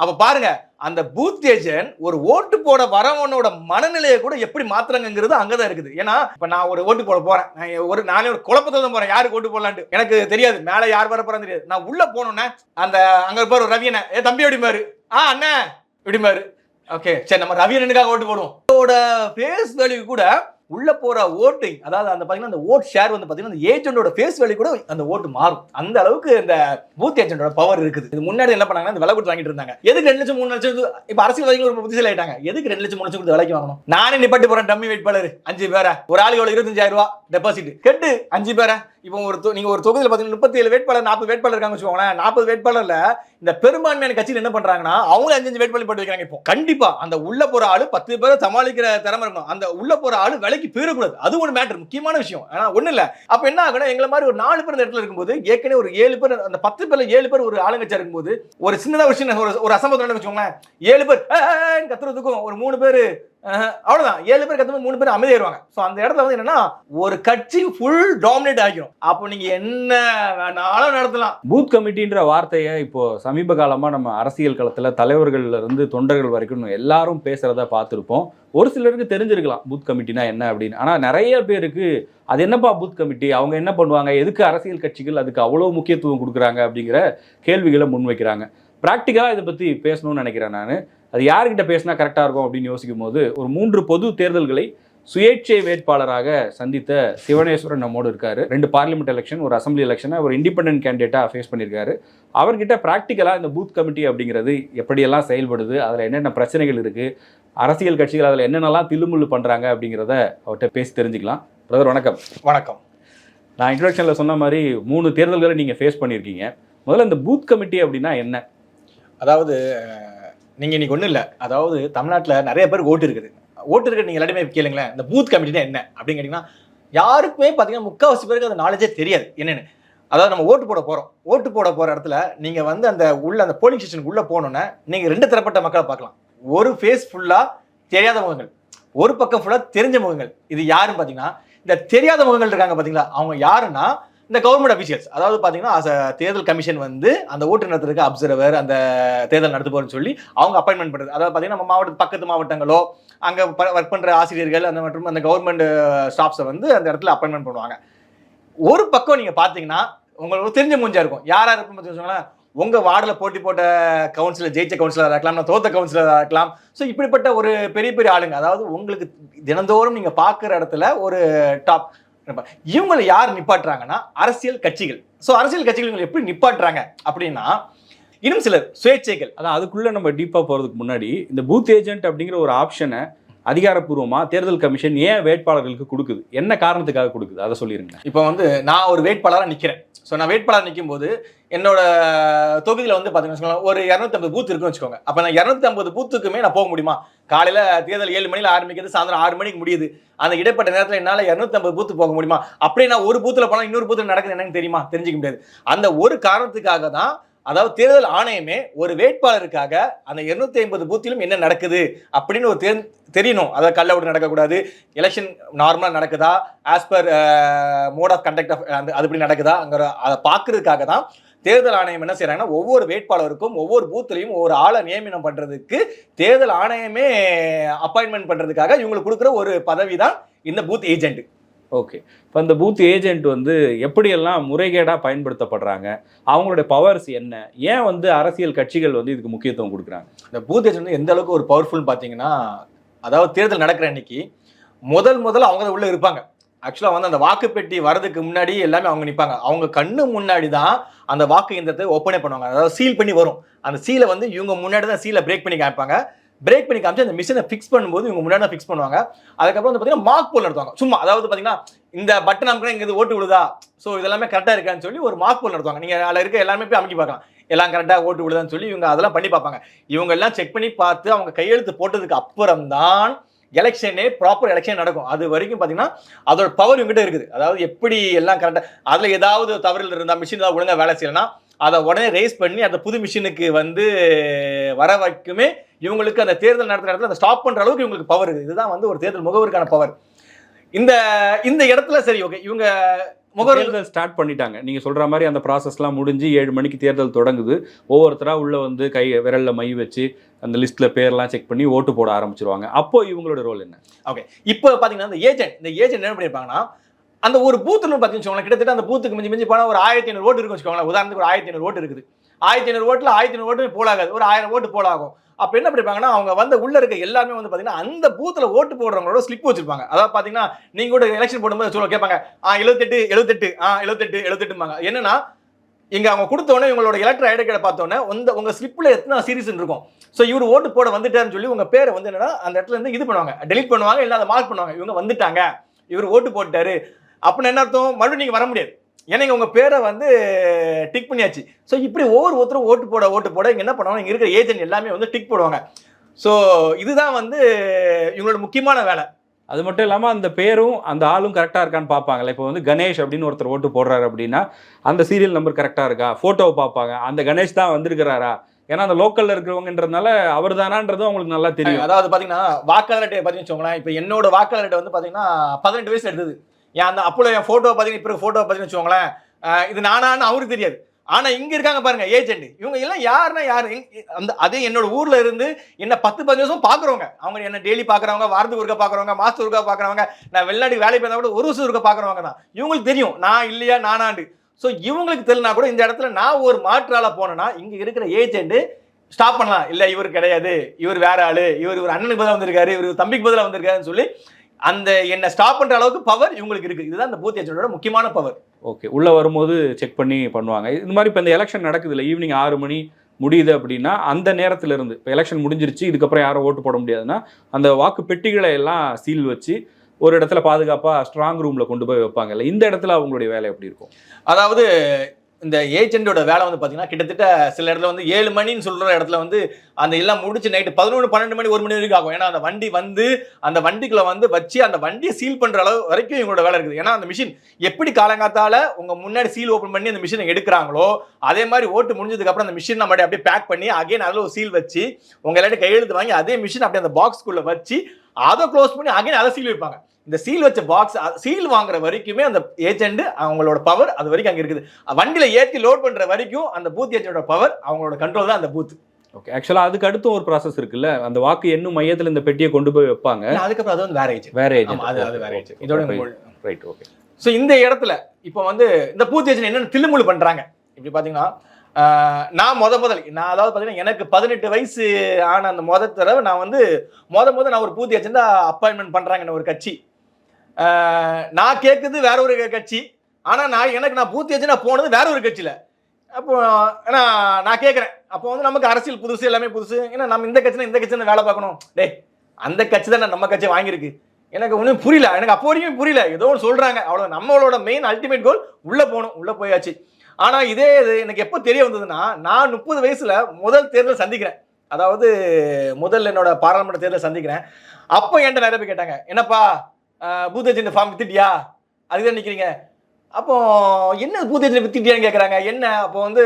அப்ப பாருங்க அந்த பூத் ஏஜென்ட் ஒரு ஓட்டு போட வரவனோட மனநிலையை கூட எப்படி மாத்துறாங்கிறது அங்கதான் இருக்குது. ஏன்னா இப்ப நான் ஒரு ஓட்டு போட போறேன். நான் ஒரு நானே ஒரு குழப்பத்தை தான் போறேன். யாருக்கு ஓட்டு போடலான்ட்டு? எனக்கு தெரியாது. மேல யார் வர போறான்னு தெரியாது. நான் உள்ள போனோன்னே அந்த அங்க இருப்பாரு ஒரு ஏ தம்பி எப்படிமாரு ஆ அண்ணே. எப்படிமாரு ஓகே. சரி நம்ம ரவியனுக்காக ஓட்டு போடுவோம். ஃபேஸ் வேல்யூ கூட உள்ள போற ஓட்டிங் அதாவது அந்த பாத்தீங்கன்னா அந்த ஓட் ஷேர் வந்து பாத்தீங்கன்னா அந்த ஏஜென்டோட ஃபேஸ் வேலை கூட அந்த ஓட்டு மாறும். அந்த அளவுக்கு இந்த பூத் ஏஜென்டோட பவர் இருக்குது. இது முன்னாடி என்ன பண்ணாங்கன்னா இந்த விலை கொடுத்து வாங்கிட்டு இருந்தாங்க. எதுக்கு ரெண்டு லட்சம் மூணு லட்சம் இது- இப்ப அரசியல்வாதிகள் ஒரு புத்திசாலி ஆயிட்டாங்க எதுக்கு ரெண்டு லட்சம் மூணு லட்சம் கொடுத்து விலைக்கு வாங்கணும்? நானே நிப்பாட்டி போறேன் டம்மி வேட்பாளர் அஞ்சு பேரா. ஒரு ஆளுக்கு எவ்வளவு? இருபத்தஞ்சாயிரம் ரூபா டெபாசிட் கெட்டு அஞ்சு பேரா. இப்போ ஒரு நீங்க ஒரு தொகுதியில் பாத்தீங்கன்னா முப்பத்தி ஏழு வேட்பாளர் நாற்பது வேட்பாளர் இருக்காங்க வச்சுக்கோங்களேன். நாற்பது வேட்பாளர்ல இந்த பெரும்பான்மையான கட்சியில் என்ன பண்றாங்கன்னா அவங்க அஞ்சு அஞ்சு வேட்பாளர் போட்டு வைக்கிறாங்க இப்போ. கண்டிப்பா அந்த உள்ள போற ஆளு பத்து பேரை சமாளிக்கிற திறமை இருக்கணும். அந்த உள்ள போற ஆளு விலைக்கு போயிடக்கூடாது. அது ஒரு மேட்டர் முக்கியமான விஷயம். ஆனா ஒண்ணு இல்ல. அப்ப என்ன ஆகணும் எங்களை மாதிரி ஒரு நாலு பேர் இந்த இடத்துல இருக்கும்போது ஏற்கனவே ஒரு ஏழு பேர் அந்த பத்து பேர்ல ஏழு பேர் ஒரு ஆளுங்கட்சியா இருக்கும்போது ஒரு சின்னதா ஒரு சின்ன ஒரு ஒரு அசம்பத்தோட வச்சுக்கோங்களேன். ஏழு பேர் கத்துறதுக்கும் ஒரு மூணு பேர் அவ்வளவுதான். ஏழு பேர் கத்தும்போது மூணு பேர் அமைதியாயிருவாங்க. ஸோ அந்த இடத்துல வந்து என்னன்னா ஒரு கட்சி ஃபுல் டாமினேட் ஆகிரும். அப்போ நீங்க என்ன வேணாலும் நடத்தலாம். பூத் கமிட்டின்ற வார்த்தையை இப்போ சமீப காலமா நம்ம அரசியல் களத்துல தலைவர்கள்ல இருந்து தொண்டர்கள் வரைக்கும் எல்லாரும் பேசுறத பார்த்துருப்போம். ஒரு சிலருக்கு தெரிஞ்சிருக்கலாம் பூத் கமிட்டினா என்ன அப்படின்னு. ஆனா நிறைய பேருக்கு அது என்னப்பா பூத் கமிட்டி அவங்க என்ன பண்ணுவாங்க? எதுக்கு அரசியல் கட்சிகள் அதுக்கு அவ்வளோ முக்கியத்துவம் கொடுக்குறாங்க அப்படிங்கிற கேள்விகளை முன்வைக்கிறாங்க. ப்ராக்டிக்கலாக இதை பற்றி பேசணும்னு நினைக்கிறேன் நான். அது யார்கிட்ட பேசினா கரெக்டாக இருக்கும் அப்படின்னு யோசிக்கும் போது ஒரு மூன்று பொது தேர்தல்களை சுயேட்சை வேட்பாளராக சந்தித்த சிவனேஸ்வரன் நம்மோடு இருக்காரு. ரெண்டு பார்லிமெண்ட் எலெக்ஷன் ஒரு அசம்பிளி எலெக்ஷனை ஒரு இண்டிபெண்டன்ட் கேண்டிடேட்டாக ஃபேஸ் பண்ணியிருக்காரு. அவர்கிட்ட ப்ராக்டிக்கலாக இந்த பூத் கமிட்டி அப்படிங்கிறது எப்படியெல்லாம் செயல்படுது அதில் என்னென்ன பிரச்சனைகள் இருக்குது அரசியல் கட்சிகள் அதில் என்னென்னலாம் தில்லுமுள்ளு பண்ணுறாங்க அப்படிங்கிறத அவர்கிட்ட பேசி தெரிஞ்சுக்கலாம். பிரதர் வணக்கம். வணக்கம். நான் இன்ட்ரடக்ஷனில் சொன்ன மாதிரி மூணு தேர்தல்களை நீங்கள் ஃபேஸ் பண்ணியிருக்கீங்க. முதல்ல இந்த பூத் கமிட்டி அப்படின்னா என்ன? அதாவது நீங்கள் இன்றைக்கி இன்னைக்கு இல்லை. அதாவது தமிழ்நாட்டில் நிறைய பேருக்கு ஓட்டு இருக்குது. ஓட்டு இருக்கிற நீங்கள் எல்லாருமே கேளுங்களேன். இந்த பூத் கமிட்டினா என்ன அப்படின்னு கேட்டிங்கன்னா யாருக்குமே பார்த்தீங்கன்னா முக்கால்வாசி பேருக்கு அந்த நாலேஜே தெரியாது. என்னென்னு. அதாவது நம்ம ஓட்டு போட போகிறோம் ஓட்டு போட போகிற இடத்துல நீங்கள் வந்து அந்த உள்ள அந்த போலிங் ஸ்டேஷனுக்கு உள்ளே போனோன்னே நீங்கள் ரெண்டு தரப்பட்ட மக்களை பார்க்கலாம். ஒரு ஃபேஸ் ஃபுல்லாக தெரியாத முகங்கள். ஒரு பக்கம் ஃபுல்லாக தெரிஞ்ச முகங்கள். இது யாருன்னு பார்த்தீங்கன்னா இந்த தெரியாத முகங்கள் இருக்காங்க பார்த்தீங்களா அவங்க யாருன்னா இந்த கவர்மெண்ட் அபிஷியல்ஸ் அதாவது பார்த்தீங்கன்னா தேர்தல் கமிஷன் வந்து அந்த ஓட்டு நடத்துறதுக்கு அப்சர்வர் அந்த தேர்தல் நடத்துபவர்னு சொல்லி அவங்க அப்பாயின்மெண்ட் பண்ணுறது அதாவது பார்த்தீங்கன்னா நம்ம மாவட்ட பக்கத்து மாவட்டங்களோ அங்கே ஒர்க் பண்ணுற ஆசிரியர்கள் அந்த மற்றும் அந்த கவர்மெண்ட் ஸ்டாஃப்ஸை வந்து அந்த இடத்துல அப்பாயின்மெண்ட் பண்ணுவாங்க. ஒரு பக்கம் நீங்கள் பார்த்தீங்கன்னா உங்களுக்கு தெரிஞ்ச மூஞ்சா இருக்கும். யாரா இருக்கும் வச்சுக்கோங்களேன் உங்கள் வார்டில் போட்டி போட்ட கவுன்சிலர் ஜெயிச்ச கவுன்சிலராக இருக்கலாம் நான் தோத்த கவுன்சிலராக இருக்கலாம். ஸோ இப்படிப்பட்ட ஒரு பெரிய பெரிய ஆளுங்க அதாவது உங்களுக்கு தினந்தோறும் நீங்கள் பார்க்குற இடத்துல ஒரு டாப் இவங்களை யார் நிப்பாட்டுறாங்கன்னா அரசியல் கட்சிகள். ஸோ அரசியல் கட்சிகள் இவங்களை எப்படி நிப்பாட்டுறாங்க அப்படின்னா இன்னும் சிலர் சுயேட்சைகள். அதான் அதுக்குள்ளே நம்ம டீப்பாக போகிறதுக்கு முன்னாடி இந்த பூத் ஏஜென்ட் அப்படிங்கிற ஒரு ஆப்ஷனை அதிகாரப்பூர்வமாக தேர்தல் கமிஷன் ஏன் வேட்பாளர்களுக்கு கொடுக்குது? என்ன காரணத்துக்காக கொடுக்குது? அதை சொல்லிடுங்க இப்போ வந்து நான் ஒரு வேட்பாளராக நிற்கிறேன் ஸோ நான் வேட்பாளர் நிற்கும் போது என்னோட தொகுதியில் வந்து பார்த்தீங்கன்னா ஒரு இரநூத்தம்பது பூத் இருக்குன்னு வச்சுக்கோங்க. அப்போ நான் இரநூத்தம்பது பூத்துக்குமே நான் போக முடியுமா? காலையில் தேர்தல் ஏழு மணியில் ஆரம்பிக்கிறது சாயந்தரம் ஆறு மணிக்கு முடியுது. அந்த இடைப்பட்ட நேரத்தில் என்னால் இரநூத்தம்பது பூத்து போக முடியுமா? அப்படியே நான் ஒரு பூத்தில் போனால் இன்னொரு பூத்தில் நடக்குது என்னன்னு தெரியுமா? தெரிஞ்சிக்க முடியாது. அந்த ஒரு காரணத்துக்காக தான் அதாவது தேர்தல் ஆணையமே ஒரு வேட்பாளருக்காக அந்த இருநூத்தி ஐம்பது பூத்திலும் என்ன நடக்குது அப்படின்னு ஒரு தேர் தெரியணும். அதாவது கள்ள விட்டு நடக்கக்கூடாது. எலெக்ஷன் நார்மலாக நடக்குதா? As per mode of conduct of அந்த அது இப்படி நடக்குதா? அங்கே அதை பார்க்கறதுக்காக தான் தேர்தல் ஆணையம் என்ன செய்கிறாங்கன்னா ஒவ்வொரு வேட்பாளருக்கும் ஒவ்வொரு பூத்துலையும் ஒவ்வொரு ஆளை நியமனம் பண்றதுக்கு தேர்தல் ஆணையமே அப்பாயின்மெண்ட் பண்றதுக்காக இவங்களுக்கு கொடுக்குற ஒரு பதவி தான் இந்த பூத் ஏஜென்ட் ஓகே இப்போ இந்த பூத் ஏஜென்ட் வந்து எப்படியெல்லாம் முறைகேடாக பயன்படுத்தப்படுறாங்க? அவங்களுடைய பவர்ஸ் என்ன? ஏன் வந்து அரசியல் கட்சிகள் வந்து இதுக்கு முக்கியத்துவம் கொடுக்குறாங்க? இந்த பூத் ஏஜென்ட் வந்து எந்த அளவுக்கு ஒரு பவர்ஃபுல் பார்த்தீங்கன்னா அதாவது தேர்தல் நடக்கிற அன்னைக்கு முதல் முதல்ல அவங்க தான் இருப்பாங்க. ஆக்சுவலாக வந்து அந்த வாக்குப்பெட்டி வரதுக்கு முன்னாடி எல்லாமே அவங்க நிற்பாங்க அவங்க கண்ணு முன்னாடி தான் அந்த வாக்கு இயந்திரத்தை ஓப்பனே பண்ணுவாங்க. அதாவது சீல் பண்ணி வரும். அந்த சீலை வந்து இவங்க முன்னாடி தான் சீலை பிரேக் பண்ணி காமிப்பாங்க. பிரேக் பண்ணி காமிச்சு அந்த மிஷினை ஃபிக்ஸ் பண்ணும்போது இவங்க முன்னாடி ஃபிக்ஸ் பண்ணுவாங்க. அதுக்கப்புறம் வந்து பார்த்தீங்கன்னா மார்க் போல் நடத்துவாங்க. சும்மா அதாவது பார்த்தீங்கன்னா இந்த பட்டன் அமுக்கினா இங்கே ஓட்டு விழுதா? ஸோ இதெல்லாமே கரெக்டாக இருக்கான்னு சொல்லி ஒரு மார்க் போல் நடத்துவாங்க. நீங்கள் அதில் இருக்க எல்லாமே போய் அமைக்கி பார்க்கலாம். எல்லாம் கரெக்டாக ஓட்டு விழுதான்னு சொல்லி இவங்க அதெல்லாம் பண்ணி பார்ப்பாங்க. இவங்க எல்லாம் செக் பண்ணி பார்த்து அவங்க கையெழுத்து போட்டதுக்கு அப்புறம் தான் எலெக்ஷனே ப்ராப்பர் எலெக்ஷன் நடக்கும். அது வரைக்கும் பார்த்தீங்கன்னா அதோட பவர் இவங்ககிட்ட இருக்குது. அதாவது எப்படி எல்லாம் கரெக்டாக அதில் ஏதாவது தவறில் இருந்தால் மிஷின் ஏதாவது ஒழுங்காக வேலை செய்யலைன்னா அதை உடனே ரேஸ் பண்ணி அந்த புது மிஷினுக்கு வந்து வர வைக்குமே இவங்களுக்கு அந்த தேர்தல் நடத்துகிற இடத்துல அந்த ஸ்டாப் பண்ணுற அளவுக்கு இவங்களுக்கு பவர் இருக்குது. இதுதான் வந்து ஒரு தேர்தல் முகவருக்கான பவர் இந்த இந்த இடத்துல சரி ஓகே இவங்க முகவரி தேர்தல் ஸ்டார்ட் பண்ணிட்டாங்க. நீங்க சொல்ற மாதிரி அந்த ப்ராசஸ்லாம் முடிஞ்சு ஏழு மணிக்கு தேர்தல் தொடங்குது. ஒவ்வொருத்தரா உள்ள வந்து கை விரல்ல மை வச்சு அந்த லிஸ்ட்ல பேர்லாம் செக் பண்ணி ஓட்டு போட ஆரம்பிச்சிருவாங்க. அப்போ இவங்களோட ரோல் என்ன? ஓகே இப்போ பாத்தீங்கன்னா இந்த ஏஜென்ட் இந்த ஏஜென்ட் என்ன பண்ணிருப்பாங்கன்னா அந்த ஒரு பூத்துல பார்த்தீங்கன்னு வச்சுக்கோங்களேன் கிட்டத்தட்ட அந்த பூத்துக்கு மிஞ்சி மிஞ்சி போனால் ஒரு ஆயிரத்தி ஐநூறு ஓட்டு இருக்குன்னு வச்சுக்கோங்களேன். உதாரணத்துக்கு ஒரு ஆயிரத்தி ஐநூறு ஓட்டு இருக்குது. ஆயிரத்தி ஐநூறு ஓட்டில் ஆயிரத்தி ஐநூறு ஓட்டு போலாகாது. ஒரு ஆயிரம் ஓட்டு போலாகும். அப்போ என்ன பண்ணிருப்பாங்கன்னா அவங்க வந்து உள்ள இருக்க எல்லாருமே வந்து பார்த்தீங்கன்னா அந்த பூத்தில் ஓட்டு போடுறவங்களோட ஸ்லிப் வச்சிருப்பாங்க. அதாவது பார்த்தீங்கன்னா நீங்க கூட எலெக்ஷன் போடும்போது சொல்ல கேட்பாங்க ஆ எழுபத்தெட்டு எழுபத்தெட்டு ஆ எழுபத்தெட்டு எழுபத்தெட்டுமாங்க என்னன்னா இங்கே அவங்க கொடுத்த இவங்களோட எலக்ட்ரல் ஐடி கார்டை பார்த்த உடனே உங்க உங்க எத்தனை சீரிஸ் இருக்கும். ஸோ இவர் ஓட்டு போட வந்துட்டாருன்னு சொல்லி உங்க பேரை வந்து என்னன்னா அந்த இடத்துல இருந்து இது பண்ணுவாங்க. டெலிட் பண்ணுவாங்க இல்லை அதை மார்க் பண்ணுவாங்க. இவங்க வந்துட்டாங்க. இவர் ஓட்டு போட்டாரு. அப்படின்னு என்ன அர்த்தம்? மறுபடியும் நீங்க வர முடியாது. ஏன்னா இங்க உங்க பேரை வந்து டிக் பண்ணியாச்சு. ஸோ இப்படி ஒவ்வொரு ஒருத்தரும் ஓட்டு போட ஓட்டு போட இங்க என்ன பண்ணுவாங்க? இங்க இருக்கிற ஏஜென்ட் எல்லாமே வந்து டிக் போடுவாங்க. ஸோ இதுதான் வந்து இவங்களோட முக்கியமான வேலை. அது மட்டும் இல்லாமல் அந்த பேரும் அந்த ஆளும் கரெக்டாக இருக்கான்னு பார்ப்பாங்கல்ல. இப்போ வந்து கணேஷ் அப்படின்னு ஒருத்தர் ஓட்டு போடுறாரு அப்படின்னா அந்த சீரியல் நம்பர் கரெக்டாக இருக்கா? ஃபோட்டோவை பார்ப்பாங்க. அந்த கணேஷ் தான் வந்திருக்கிறாரா? ஏன்னா அந்த லோக்கல்ல இருக்கிறவங்கன்றதுனால அவர் தானான்றதும் அவங்களுக்கு நல்லா தெரியும். அதாவது பாத்தீங்கன்னா வாக்காளர் அட்டையை பார்த்தீங்கன்னு வச்சுக்கோங்களேன். இப்போ என்னோட வாக்காளர் அட்டை வந்து பாத்தீங்கன்னா பதினெட்டு வயசுல எடுத்தது. என் அந்த அப்போல என் ஃபோட்டோ பார்த்தீங்கன்னா இப்போ ஃபோட்டோ பார்த்தீங்கன்னு வச்சுக்கோங்களேன். இது நானான்னு அவருக்கு தெரியாது. ஆனால் இங்கே இருக்காங்க பாருங்க ஏஜென்ட் இவங்க எல்லாம் யாருன்னா யார்? அந்த அதே என்னோட ஊரில் இருந்து என்ன பத்து பதினஞ்சு வருஷம் பார்க்குறவங்க. அவங்க என்ன டெய்லி பார்க்குறவங்க வாரத்துக்கு ஒருக்கா பார்க்குறவங்க மாதத்துக்கு ஒருக்கா பார்க்குறவங்க நான் வெளிநாட்டுக்கு வேலை போயிருந்தா கூட ஒரு வருஷம் ஒருக்கா பார்க்குறவங்க தான். இவங்களுக்கு தெரியும் நான் இல்லையா நானாண்டு ஸோ இவங்களுக்கு தெரியலனா கூட இந்த இடத்துல நான் ஒரு மாற்றால போனேன்னா இங்கே இருக்கிற ஏஜென்ட்டு ஸ்டாப் பண்ணலாம். இல்லை இவர் கிடையாது. இவர் வேற ஆளு. இவர் இவர் அண்ணனுக்கு பதிலாக வந்திருக்காரு. இவர் இவர் தம்பிக்கு பதிலாக வந்திருக்காருன்னு சொல்லி அந்த என்ன ஸ்டாப் பண்ற அளவுக்கு பவர் இவங்களுக்கு இருக்கு. இதுதான் இந்த பூத் ஏஜென்டோட முக்கியமான பவர் ஓகே உள்ள வரும்போது செக் பண்ணி பண்ணுவாங்க. இது மாதிரி இப்போ இந்த எலெக்ஷன் நடக்குது இல்லை ஈவினிங் ஆறு மணி முடியுது அப்படின்னா அந்த நேரத்துல இருந்து இப்போ எலெக்ஷன் முடிஞ்சிருச்சு இதுக்கப்புறம் யாரும் ஓட்டு போட முடியாதுன்னா அந்த வாக்கு பெட்டிகளை எல்லாம் சீல் வச்சு ஒரு இடத்துல பாதுகாப்பா ஸ்ட்ராங் ரூம்ல கொண்டு போய் வைப்பாங்கல்ல இந்த இடத்துல அவங்களுடைய வேலை எப்படி இருக்கும்? அதாவது இந்த ஏஜென்டோட வேலை வந்து பார்த்தீங்கன்னா கிட்டத்தட்ட சில இடத்துல வந்து ஏழு மணின்னு சொல்கிற இடத்துல வந்து அந்த எல்லாம் முடிச்சு நைட்டு பதினொன்று பன்னெண்டு மணி ஒரு மணி வரைக்கும் ஆகும். ஏன்னா அந்த வண்டி வந்து அந்த வண்டிக்குள்ளே வந்து வச்சு அந்த வண்டியை சீல் பண்ணுற அளவு வரைக்கும் இவங்களோட வேலை இருக்குது. ஏன்னா அந்த மிஷின் எப்படி காலங்காத்தால உங்கள் முன்னாடி சீல் ஓப்பன் பண்ணி அந்த மிஷினை எடுக்கிறாங்களோ அதே மாதிரி ஓட்டு முடிஞ்சதுக்கப்புறம் அந்த மிஷின் நம்ம அப்படியே பேக் பண்ணி அகைன் அதில் ஒரு சீல் வச்சு உங்கள் எல்லாரும் கையெழுத்து வாங்கி அதே மிஷின் அப்படியே அந்த பாக்ஸ்க்குள்ளே வச்சு அதை க்ளோஸ் பண்ணி அகைன் அதை சீல் வைப்பாங்க. இந்த சீல் வச்ச பாக்ஸ் சீல் வாங்குற வரைக்குமே அந்த ஏஜென்ட் அவங்களோட பவர் அது வரைக்கும் அங்க இருக்குது. வண்டியில ஏத்தி லோட் பண்ற வரைக்கும் அந்த பூத் ஏஜென்டோட பவர் அவங்களோட கண்ட்ரோல் தான் அந்த பூத் ஓகே ஆக்சுவலாக அதுக்கு அடுத்தும் ஒரு ப்ராசஸ் இருக்குல்ல? அந்த வாக்கு எண்ணும் மையத்தில் இந்த பெட்டியை கொண்டு போய் வைப்பாங்க. அதுக்கப்புறம் அது வந்து வேற ஏஜென்ட் வேற ஆமா, அது அது வேற ஏஜென்ட் இதோட ரைட் ஓகே ஸோ இந்த இடத்துல இப்போ வந்து இந்த பூத் ஏஜென்ட் என்னென்ன தில்லுமுள்ளு பண்றாங்க. இப்படி பாத்தீங்கன்னா ஆஹ், நான் முத முதல் நான் அதாவது பார்த்தீங்கன்னா எனக்கு பதினெட்டு வயசு ஆன அந்த முத தடவை நான் வந்து முத முத நான் ஒரு பூத்தி வச்சிருந்தா அப்பாயின்மெண்ட் பண்ணுறாங்கன்னு ஒரு கட்சி. நான் கேட்குறது வேற ஒரு கட்சி. ஆனால் நான் எனக்கு நான் பூத்தி வச்சு நான் போனது வேற ஒரு கட்சியில். அப்போ ஏன்னா நான் கேட்குறேன் அப்போ வந்து நமக்கு அரசியல் புதுசு எல்லாமே புதுசு. ஏன்னா நம்ம இந்த கட்சியில் இந்த கட்சியில் வேலை பார்க்கணும். டே அந்த கட்சி தான் நம்ம கட்சி வாங்கியிருக்கு. எனக்கு ஒன்றும் புரியல. எனக்கு அப்போ வரைக்கும் புரியல. ஏதோ ஒன்று சொல்கிறாங்க அவ்வளோ நம்மளோட மெயின் அல்டிமேட் கோல் உள்ளே போகணும். உள்ளே போயாச்சு. ஆனால் இதே இது எனக்கு எப்போ தெரிய வந்ததுன்னா நான் முப்பது வயசில் முதல் தேர்தல் சந்திக்கிறேன். அதாவது முதல் என்னோட பாராளுமன்ற தேர்தல் சந்திக்கிறேன். அப்போ என்கிட்ட நிறைய பேர் கேட்டாங்க என்னப்பா பூத் ஃபார்ம் வித்துட்டியா? அதுதான் நிற்கிறீங்க அப்போ என்ன பூத் வித்துட்டியான்னு கேட்குறாங்க என்ன? அப்போ வந்து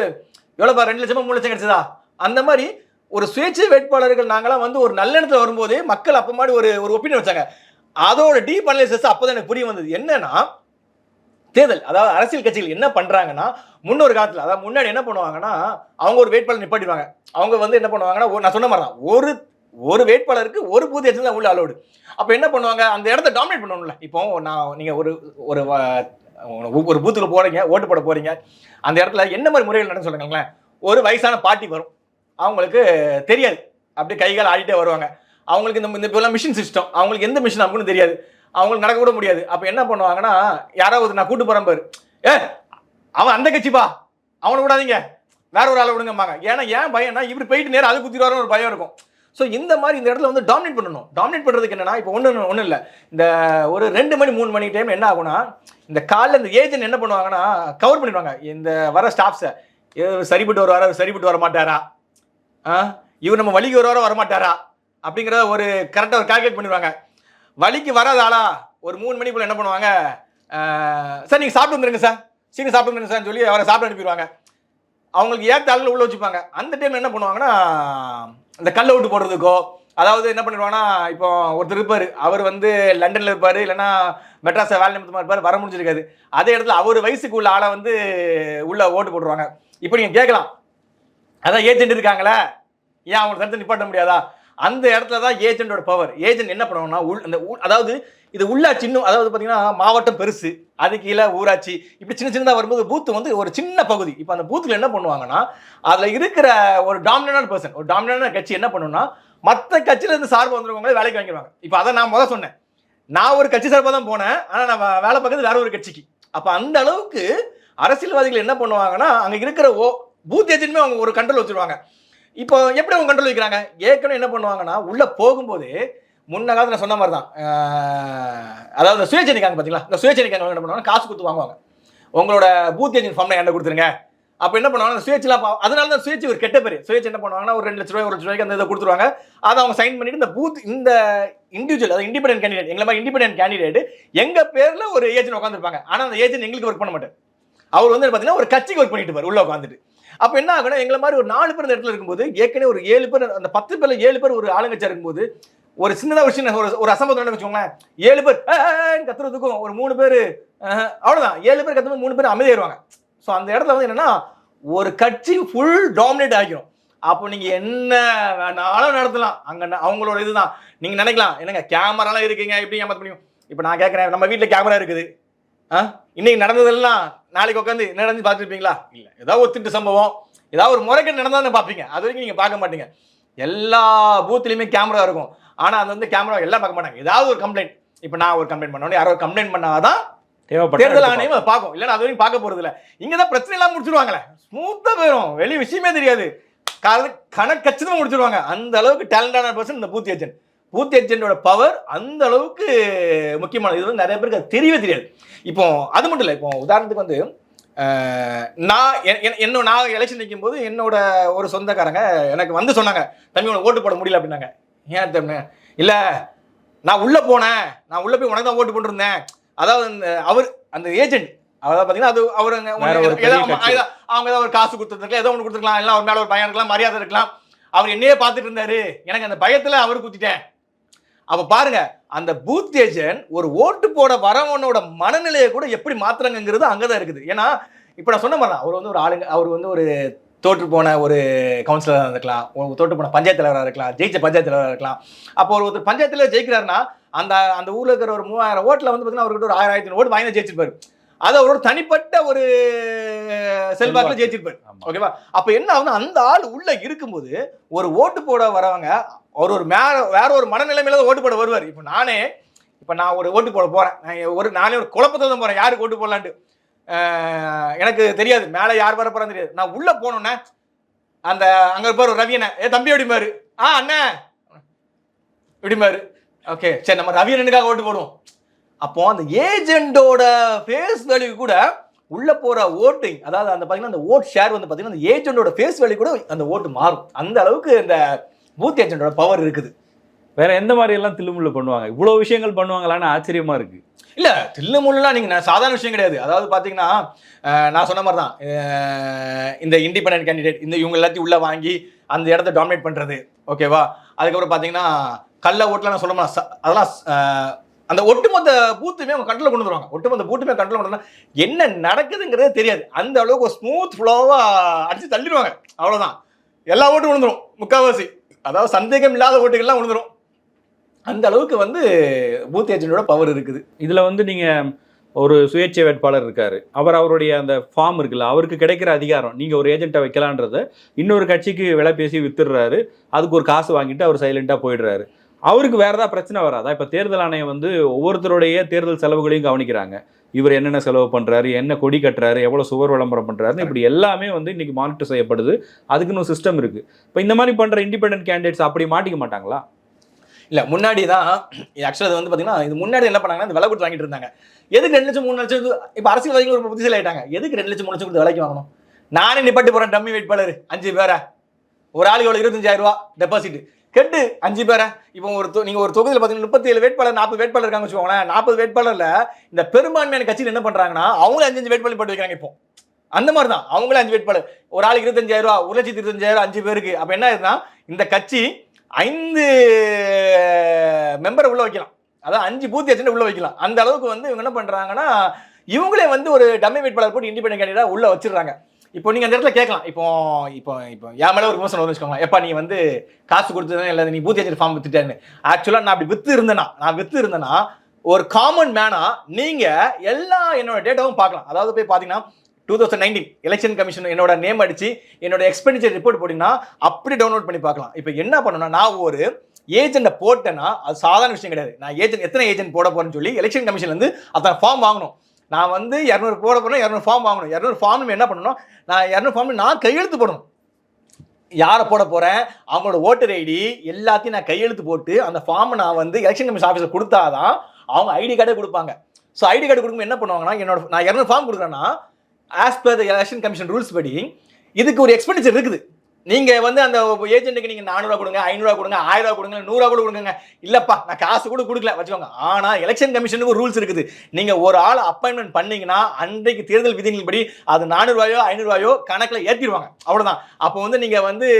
எவ்வளோப்பா ரெண்டு லட்சமா மூணு லட்சம் கிடைச்சதா? அந்த மாதிரி ஒரு சுயேட்சை வேட்பாளர்கள் நாங்களாம் வந்து ஒரு நல்ல இடத்துல வரும்போது மக்கள் அப்போ மாதிரி ஒரு ஒரு ஒப்பீனியன் வச்சாங்க. அதோட டீப் அனலைசெஸ் அப்போ தான் எனக்கு புரிய வந்தது. என்னன்னா தேர்தல். அதாவது அரசியல் கட்சிகள் என்ன பண்றாங்கன்னா முன்னொரு காலத்தில் அதாவது முன்னாடி என்ன பண்ணுவாங்கன்னா அவங்க ஒரு வேட்பாளர் நிப்பாட்டிடுவாங்க. அவங்க வந்து என்ன பண்ணுவாங்கன்னா நான் சொன்ன மாதிரி தான் ஒரு ஒரு வேட்பாளருக்கு ஒரு பூதி ஏஜென்ட் தான் உள்ள அலோடு அப்போ என்ன பண்ணுவாங்க அந்த இடத்த டாமினேட் பண்ணணும்ல. இப்போ நான் நீங்கள் ஒரு ஒரு ஒரு பூத்துக்கு போகிறீங்க ஓட்டு போட போறீங்க. அந்த இடத்துல என்ன மாதிரி முறைகள் நடந்து சொல்லுங்களேன். ஒரு வயசான பாட்டி வரும். அவங்களுக்கு தெரியாது. அப்படியே கைகால் ஆடிட்டே வருவாங்க. அவங்களுக்கு இந்த இந்த இப்போலாம் மிஷின் சிஸ்டம் அவங்களுக்கு எந்த மிஷின் அப்படின்னு தெரியாது. அவங்களுக்கு நடக்க கூட முடியாது. அப்போ என்ன பண்ணுவாங்கன்னா யாராவது நான் கூட்டு போகிறேன் பாரு. ஏ அவன் அந்த கட்சிப்பா அவனை விடாதீங்க. வேற ஒரு ஆளை விடுங்கம்பாங்க. ஏன்னா ஏன் பயம்னா இவர் போயிட்டு நேரம் அது குத்திடுவாருன்னு ஒரு பயம் இருக்கும். ஸோ இந்த மாதிரி இந்த இடத்துல வந்து டாமினேட் பண்ணணும். டாமினேட் பண்ணுறதுக்கு என்னன்னா இப்போ ஒன்று ஒன்றும் இல்லை. இந்த ஒரு ரெண்டு மணி மூணு மணி டைம் என்ன ஆகும்னா இந்த காலைல இந்த ஏஜென்ட் என்ன பண்ணுவாங்கன்னா கவர் பண்ணிடுவாங்க. இந்த வர ஸ்டாஃப்ஸை சரிப்பட்டு வருவாரா இவர் சரிப்பட்டு வர மாட்டாரா ஆ? இவர் நம்ம வழிக்கு வருவாரா வர மாட்டாரா அப்படிங்கிறத ஒரு கரெக்டாக ஒரு கால்குலேட் பண்ணிடுவாங்க. வழிக்கு வராத ஆளா ஒரு மூணு மணிக்குள்ளே என்ன பண்ணுவாங்க? சார் நீங்கள் சாப்பிட்டு வந்துருங்க சார். சீக்கிரம் சாப்பிட்டு வந்துருங்க சார்னு சொல்லி அவரை சாப்பிட்டு அனுப்பிடுவாங்க. அவங்களுக்கு ஏற்ற ஆளுல உள்ள வச்சுப்பாங்க. அந்த டைம் என்ன பண்ணுவாங்கன்னா இந்த கல்லை விட்டு போடுறதுக்கோ அதாவது என்ன பண்ணிடுவாங்கன்னா இப்போ ஒருத்தர் இருப்பார். அவர் வந்து லண்டனில் இருப்பார். இல்லைன்னா மெட்ராஸை வேலை நிமித்தமாக இருப்பார். வர முடிஞ்சிருக்காது. அதே இடத்துல அவர் வயசுக்கு உள்ள ஆளை வந்து உள்ள ஓட்டு போட்டுருவாங்க இப்போ நீங்கள் கேட்கலாம். அதான் ஏஜென்ட் இருக்காங்களே. ஏன் அவங்க தடுத்து நிப்பாட்ட முடியாதா? அந்த இடத்துல தான் ஏஜென்டோட பவர் ஏஜென்ட் என்ன பண்ணுவாங்கன்னா உள் அந்த அதாவது இது உள்ளாட்சி இன்னும் அதாவது பார்த்தீங்கன்னா மாவட்டம் பெருசு அது கீழே ஊராட்சி இப்படி சின்ன சின்னதாக வரும்போது பூத்து வந்து ஒரு சின்ன பகுதி. இப்போ அந்த பூத்தில் என்ன பண்ணுவாங்கன்னா அதில் இருக்கிற ஒரு டாமினான பர்சன் ஒரு டாமினான கட்சி என்ன பண்ணுன்னா மற்ற கட்சியில இருந்து சார்பு வந்துருவங்களே வேலைக்கு வாங்கிடுவாங்க. இப்போ அதை நான் முதல் சொன்னேன். நான் ஒரு கட்சி சார்பாக தான் போனேன் ஆனால் நான் வேலை பார்க்கறது வேற ஒரு கட்சிக்கு. அப்போ அந்த அளவுக்கு அரசியல்வாதிகள் என்ன பண்ணுவாங்கன்னா அங்கே இருக்கிற ஓ பூத் ஏஜென்ட்மே அவங்க ஒரு கண்ட்ரோல் வச்சிருவாங்க. இப்போ எப்படி அவங்க கண்ட்ரோல் வைக்கிறாங்க? ஏற்கனவே என்ன பண்ணுவாங்கன்னா உள்ள போகும்போது முன்ன காலத்தில் நான் சொன்ன மாதிரி தான் அதாவது இந்த சுயேட்சணிக்காங்க பார்த்தீங்களா இந்த சுயேட்சணிக்காங்க என்ன பண்ணுவாங்க காசு கொடுத்து வாங்குவாங்க. உங்களோட பூத் ஏஜென்ட் ஃபார்ம்ல என்ன கொடுத்துருங்க. அப்போ என்ன பண்ணுவாங்க அந்த சுயேட்செலாம் பா- அதனால தான் சுயேட்சை ஒரு கெட்ட பேர். சுயேட்சை என்ன பண்ணுவாங்கன்னா ஒரு ரெண்டு லட்ச ரூபாய் ஒரு லட்ச ரூபாய்க்கு அந்த இதை கொடுத்துருவாங்க. அதை அவங்க சைன் பண்ணிட்டு இந்த பூத் இந்த இண்டிவிஜுவல் அதாவது இண்டிபெண்டன்ட் கேண்டிடேட் எங்களை மாதிரி இண்டிபெண்டன்ட் கேண்டிடேட் எங்கள் பேரில் ஒரு ஏஜென்ட் உட்காந்துருப்பாங்க ஆனால் அந்த ஏஜென்ட் எங்களுக்கு ஒர்க் பண்ண மாட்டேன் அவர் வந்து பார்த்தீங்கன்னா ஒரு கட்சிக்கு ஒர்க் பண்ணிட்டு இருப்பார் உள்ள உட்காந்துட்டு அப்போ என்ன ஆகுனா எங்களை மாதிரி ஒரு நாலு பேர் இந்த இடத்துல இருக்கும்போது ஏற்கனவே ஒரு ஏழு பேர் அந்த பத்து பேர்ல ஏழு பேர் ஒரு ஆளுங்கச்சா இருக்கும்போது ஒரு சின்னதாக ஒரு சின்ன ஒரு ஒரு அசம்பத்தம் வச்சுக்கோங்களேன். ஏழு பேர் கத்துறதுக்கும் ஒரு மூணு பேர் அவ்வளோதான் ஏழு பேர் கத்தும்போது மூணு பேர் அமைதியாயிருவாங்க ஸோ அந்த இடத்துல வந்து என்னன்னா ஒரு கட்சி ஃபுல் டாமினேட் ஆகிடும் அப்போ நீங்க என்ன வேணாலும் நடத்தலாம். அங்கே ந- அவங்களோட இதுதான். நீங்க நினைக்கலாம் என்னங்க கேமராலாம் இருக்குங்க. எப்படி ஏமாத்த முடியும்? இப்போ நான் கேட்குறேன் நம்ம வீட்டில் கேமரா இருக்குது. இன்னைக்கு நடந்ததெல்லாம் நாளைக்கு உட்காந்து என்ன நடந்து பார்த்துருப்பீங்களா? இல்லை ஏதாவது ஒரு திட்டு சம்பவம் ஏதாவது ஒரு முறைகேடு நடந்தால் பார்ப்பீங்க. அது வரைக்கும் நீங்கள் பார்க்க மாட்டீங்க. எல்லா பூத்துலையுமே கேமரா இருக்கும். ஆனால் அது வந்து கேமரா எல்லாம் பார்க்க மாட்டாங்க. ஏதாவது ஒரு கம்ப்ளைண்ட் இப்போ நான் ஒரு கம்ப்ளைண்ட் பண்ணோன்னே யாரோ கம்ப்ளைண்ட் பண்ணாதான் தேர்தல் ஆணையம் அதை பார்க்கும். இல்லைன்னா அது வரைக்கும் பார்க்க போறது இல்ல இங்க தான் பிரச்சனை எல்லாம் முடிச்சிருவாங்களே. ஸ்மூத்தா போயிடும் வெளிய விஷயமே தெரியாது. கணக்கச்சிதமா முடிச்சிருவாங்க. அந்த அளவுக்கு டேலண்டான பர்சன் இந்த பூத் ஏஜென்ட் பூத் ஏஜென்டோட பவர் அந்த அளவுக்கு முக்கியமானது. இது வந்து நிறைய பேருக்கு அது தெரியவே தெரியாது. இப்போ அது மட்டும் இல்லை இப்போ உதாரணத்துக்கு வந்து நான் என்னோட நான் எலெக்ஷன் நிற்கும் போது என்னோட ஒரு சொந்தக்காரங்க எனக்கு வந்து சொன்னாங்க தம்பி உனக்கு ஓட்டு போட முடியல அப்படின்னாங்க. ஏன் தம்பி? இல்லை நான் உள்ள போனேன். நான் உள்ள போய் உனக்கு தான் ஓட்டு போட்டிருந்தேன். அதாவது அவர் அந்த ஏஜென்ட் அதாவது பாத்தீங்கன்னா அது அவர் அவங்க ஏதாவது ஒரு காசு கொடுத்துருக்கலாம் ஏதோ ஒன்று கொடுத்துருக்கலாம் இல்லை அவர் மேல ஒரு பயம் இருக்கலாம் மரியாதை இருக்கலாம். அவர் என்னையே பார்த்துட்டு இருந்தாரு. எனக்கு அந்த பயத்துல அவர் குத்திட்டேன். அப்ப பாருங்க அந்த பூத் ஏஜென்ட் ஒரு ஓட்டு போட வரவனோட மனநிலையை கூட எப்படி மாத்துறாங்கிறது அங்கதான் இருக்குது. ஏன்னா இப்ப நான் சொன்ன மாதிரி அவர் வந்து ஒரு ஆளுங்க அவர் வந்து ஒரு தோற்று போன ஒரு கவுன்சிலராக இருக்கலாம் தோற்று போன பஞ்சாயத்து தலைவராக இருக்கலாம் ஜெயிச்ச பஞ்சாயத்து தலைவராக இருக்கலாம். அப்போ ஒரு ஒருத்தர் பஞ்சாயத்துல ஜெயிக்கிறாருன்னா அந்த அந்த ஊர்ல இருக்கிற ஒரு மூவாயிரம் ஓட்டுல வந்து பார்த்தீங்கன்னா அவர்கிட்ட ஒரு ஆயிரம் ஆயிரத்தி ஓட்டு வாங்கி ஜெயிச்சிருப்பாரு. அது அவரோட தனிப்பட்ட ஒரு செல்வாக்குல செல்வாக்கு. ஜெயிச்சிருப்பாரு. ஓகேவா? அப்ப என்ன ஆகுதுன்னா அந்த ஆள் உள்ள இருக்கும்போது ஒரு ஓட்டு போட வரவங்க அவர் ஒரு மேல வேற ஒரு மனநிலைமையில தான் ஓட்டு போட வருவார். இப்போ நானே இப்போ நான் ஒரு ஓட்டு போட போறேன். நான் ஒரு நானே ஒரு குழப்பத்தை தான் போறேன். யாருக்கு ஓட்டு போடலான்ட்டு. எனக்கு தெரியாது. மேலே யார் வர போறான்னு தெரியாது. நான் உள்ள போனோன்னே அந்த அங்க இருப்பார் ஒரு ரவியனை ஏ தம்பி எப்படிமாரு ஆ அண்ணே. எப்படிமாரு ஓகே சரி நம்ம ரவியனுக்காக ஓட்டு போடுவோம். அப்போ அந்த ஏஜெண்டோட ஃபேஸ் வேல்யூ கூட உள்ள போற ஓட்டிங் அதாவது அந்த பார்த்தீங்கன்னா அந்த ஓட் ஷேர் வந்து பார்த்தீங்கன்னா அந்த ஏஜெண்டோட ஃபேஸ் வேல்யூ கூட அந்த ஓட்டு மாறும். அந்த அளவுக்கு இந்த பூத் ஏஜெண்டோட பவர் இருக்குது. வேற எந்த மாதிரி எல்லாம் தில்லுமுள்ளு பண்ணுவாங்க? இவ்வளவு விஷயங்கள் பண்ணுவாங்களான்னு ஆச்சரியமா இருக்கு. இல்ல தில்லு முள்ளுலாம் நீங்க நான் சாதாரண விஷயம் கிடையாது. அதாவது பாத்தீங்கன்னா நான் சொன்ன மாதிரி தான் அஹ், இந்த இண்டிபெண்டன்ட் கேண்டிடேட் இந்த இவங்க எல்லாத்தையும் உள்ள வாங்கி அந்த இடத்த டாமினேட் பண்றது. ஓகேவா அதுக்கப்புறம் பாத்தீங்கன்னா கள்ள ஓட்டுலாம் நான் சொல்ல அதெல்லாம் அந்த ஒட்டுமொத்த பூத்துமே அவங்க கண்ட்ரோல் கொண்டு வந்துருவாங்க. ஒட்டுமொத்த பூத்துமே கண்ட்ரோல் கொண்டு வந்தா என்ன நடக்குதுங்கிறதே தெரியாது. அந்த அளவுக்கு ஸ்மூத் ஃப்ளோவா அடிச்சு தள்ளிடுவாங்க. அவ்வளவுதான். எல்லா ஓட்டும் விழுந்துரும். முக்கால்வாசி. அதாவது சந்தேகம் இல்லாத ஓட்டுகள்லாம் விழுந்துரும் அந்த அளவுக்கு வந்து பூத் ஏஜென்டோட பவர் இருக்குது. இதில் வந்து நீங்கள் ஒரு சுயேட்சை வேட்பாளர் இருக்காரு. அவர் அவருடைய அந்த ஃபார்ம் இருக்குல்ல அவருக்கு கிடைக்கிற அதிகாரம் நீங்கள் ஒரு ஏஜென்ட்டை வைக்கலான்றத இன்னொரு கட்சிக்கு விலை பேசி வித்துடுறாரு. அதுக்கு ஒரு காசு வாங்கிட்டு அவர் சைலண்ட்டாக போயிடுறாரு. அவருக்கு வேறு ஏதாவது பிரச்சனை வராதா? இப்போ தேர்தல் ஆணையம் வந்து ஒவ்வொருத்தருடைய தேர்தல் செலவுகளையும் கவனிக்கிறாங்க. இவர் என்னென்ன செலவு பண்றாரு என்ன கொடி கட்டுறாரு எவ்வளவு சுவர் விளம்பரம் பண்றாருன்னு இப்படி எல்லாமே வந்து இன்னைக்கு மானிட்டர் செய்யப்படுது. அதுக்குன்னு சிஸ்டம் இருக்கு. இப்போ இந்த மாதிரி பண்ற இண்டிபெண்டன்ட் கேண்டிடேட்ஸ் அப்படி மாட்டிக்க மாட்டாங்களா? இல்ல முன்னாடி தான் ஆக்சுவலாக அது வந்து பாத்தீங்கன்னா இது முன்னாடி என்ன பண்ணாங்கன்னா இந்த விலை கொடுத்து வாங்கிட்டு இருந்தாங்க. எதுக்கு ரெண்டு லட்சம் மூணு லட்சம் இப்போ அரசியல்வாதிகள் ஒரு புத்திசாலி ஆயிட்டாங்க. எதுக்கு ரெண்டு லட்சம் மூணு லட்சம் கொடுத்து விலைக்கு வாங்கணும்? நானே நிப்பாட்டி போறேன் டம்மி வேட்பாளர் அஞ்சு பேரா. ஒரு ஆளுக்கு எவ்வளோ இருபத்தஞ்சாயிரம் ரூபா டெபாசிட் கெட்டு. அஞ்சு பேரை. இப்போ ஒரு தொ- நீங்க ஒரு தொகுதியில் பார்த்தீங்கன்னா முப்பத்தி ஏழு வேட்பாளர் நாற்பது வேட்பாளர் இருக்காங்க வச்சுக்கோங்களேன். நாற்பது வேட்பாளர்ல இந்த பெரும்பான்மையான கட்சியில் என்ன பண்றாங்கன்னா அவங்களே அஞ்சு அஞ்சு வேட்பாளர் போட்டு வைக்கிறாங்க இப்போ. அந்த மாதிரி தான் அவங்களே அஞ்சு வேட்பாளர். ஒரு ஆளுக்கு இருபத்தஞ்சாயிரம் ரூபா ஒரு லட்சத்தி இருபத்தஞ்சாயிரம் அஞ்சு பேருக்கு. அப்போ என்ன ஆயிருந்தா இந்த கட்சி ஐந்து மெம்பரை உள்ள வைக்கலாம். அதாவது அஞ்சு பூத்தி ஏஜென்ட் உள்ள வைக்கலாம். அந்த அளவுக்கு வந்து இவங்க என்ன பண்றாங்கன்னா இவங்களே வந்து ஒரு டம்மி வேட்பாளர் போட்டு இண்டிபெண்டன்ட் கேண்டிடேட் உள்ள வச்சிடுறாங்க. இப்போ நீங்க அந்த இடத்துல கேட்கலாம். இப்போ இப்போ இப்போ என் மேல ஒரு விமர்சனம் வந்து வச்சுக்கோங்க எப்பா நீ வந்து காசு கொடுத்ததுன்னு இல்லை நீ பூத் ஏஜென்ட் ஃபார்ம் வித்துட்டேன்னு. ஆக்சுவலா நான் அப்படி வித்து இருந்தேனா நான் வித்து இருந்தேன்னா ஒரு காமன் மேனா நீங்க எல்லா என்னோட டேட்டாவும் பார்க்கலாம். அதாவது போய் பாத்தீங்கன்னா two thousand nineteen election commission என்னோட நேம் அடிச்சு என்னோட எக்ஸ்பெண்டிச்சர் ரிப்போர்ட் போட்டீங்கன்னா அப்படி டவுன்லோட் பண்ணி பார்க்கலாம். இப்போ என்ன பண்ணணும்னா நான் ஒரு ஏஜென்ட்டை போட்டேன்னா அது சாதாரண விஷயம் கிடையாது. நான் ஏஜென்ட் எத்தனை ஏஜென்ட் போட போறேன்னு சொல்லி எலெக்ஷன் கமிஷன்ல இருந்து அத்தனை ஃபார்ம் வாங்கணும். நான் வந்து இரநூறு போட போனால் இரநூறு ஃபார்ம் வாங்கணும். இரநூறு ஃபார்ம் என்ன பண்ணணும்? நான் இரநூறு ஃபார்ம் நான் கையெழுத்து போடணும். யாரை போட போகிறேன் அவங்களோட ஓட்டர் ஐடி எல்லாத்தையும் நான் கையெழுத்து போட்டு அந்த ஃபார்மை நான் வந்து எலெக்ஷன் கமிஷன் ஆஃபீஸில் கொடுத்தாதான் அவங்க ஐடி கார்டே கொடுப்பாங்க. ஸோ ஐடி கார்டு கொடுக்கும்போது என்ன பண்ணுவாங்கன்னா என்னோட நான் இரநூறு ஃபார்ம் கொடுக்குறேன்னா as per the election commission rules படி இதுக்கு ஒரு எக்ஸ்பெண்டிச்சர் இருக்குது. நீங்க வந்து அந்த ஏஜென்ட்டுக்கு நீங்க நானூறுவா கொடுங்க ஐநூறுவா கொடுங்க ஆயிரம் ரூபா கொடுங்க நூறுரூவா கூட கொடுங்க இல்லப்பா நான் காசு கூட கொடுக்கல. வச்சுக்கோங்க. ஆனா எலெக்ஷன் கமிஷனுக்கு ரூல்ஸ் இருக்குது. நீங்க ஒரு ஆள் அப்பாயின்மெண்ட் பண்ணீங்கன்னா அன்றைக்கு தேர்தல் விதிகளின்படி அது நானூறுவாயோ ஐநூறுவாயோ கணக்கில் ஏற்றிடுவாங்க அவ்வளவுதான். அப்போ வந்து நீங்க வந்து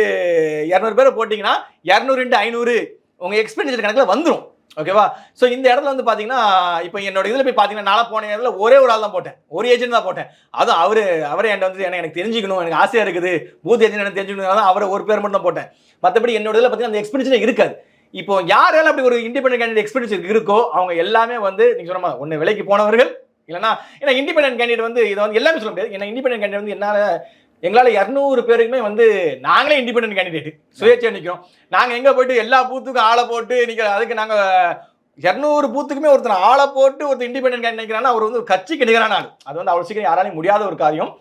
இரநூறு பேரை போட்டிங்கன்னா இரநூறு இன்ட்டு ஐநூறு உங்க எக்ஸ்பெண்டிச்சர் கணக்கில் வந்துடும் ஓகேவா? ஸோ இந்த இடத்துல வந்து பார்த்தீங்கன்னா இப்போ என்னோட இதில் போய் பார்த்தீங்கன்னா நான் போன இடத்துல ஒரே ஒரு ஆள் தான் போட்டேன். ஒரு ஏஜென்ட் தான் போட்டேன். அதுவும் அவர் அவரே என்கிட்ட வந்து எனக்கு எனக்கு தெரிஞ்சுக்கணும் எனக்கு ஆசையாக இருக்குது. பூத் ஏஜென்ட் எனக்கு தெரிஞ்சுக்கணும் தான் அவரை ஒரு பேர் மட்டும் தான் போட்டேன். மற்றபடி என்னோட இதில் பார்த்தீங்கன்னா அந்த எக்ஸ்பெண்டிச்சர் இருக்காது. இப்போ யாரெல்லாம் அப்படி ஒரு இண்டிபெண்டன்ட் கேண்டிடேட் எக்ஸ்பீரியன்ஸ் இருக்கோ அவங்க எல்லாமே வந்து நீங்கள் சொன்ன ஒன்று விலைக்கு போனவர்கள் இல்லைன்னா ஏன்னா இண்டிபெண்டன்ட் கேண்டிடேட் வந்து இதை வந்து எல்லாமே சொல்ல முடியாது. ஏன்னா இண்டிபெண்டன்ட் கேண்டிடேட் வந்து என்னால் எங்களால் இரநூறு பேருக்குமே வந்து நாங்களே இண்டிபெண்டன்ட் கேண்டிடேட் சுயேட்சையாக நிற்கிறோம் நாங்கள் எங்கே போயிட்டு எல்லா பூத்துக்கும் ஆளை போட்டு நிற்கிற அதுக்கு நாங்கள் இரநூறு பூத்துக்குமே ஒருத்தர் ஆளை போட்டு ஒருத்தர் இண்டிபெண்டன்ட் கேண்டிடேட் அவர் வந்து ஒரு கட்சிக்கு நிகரான ஆள். அது வந்து அவ்வளோ சீக்கிரம் யாராலையும் முடியாத ஒரு காரியம்.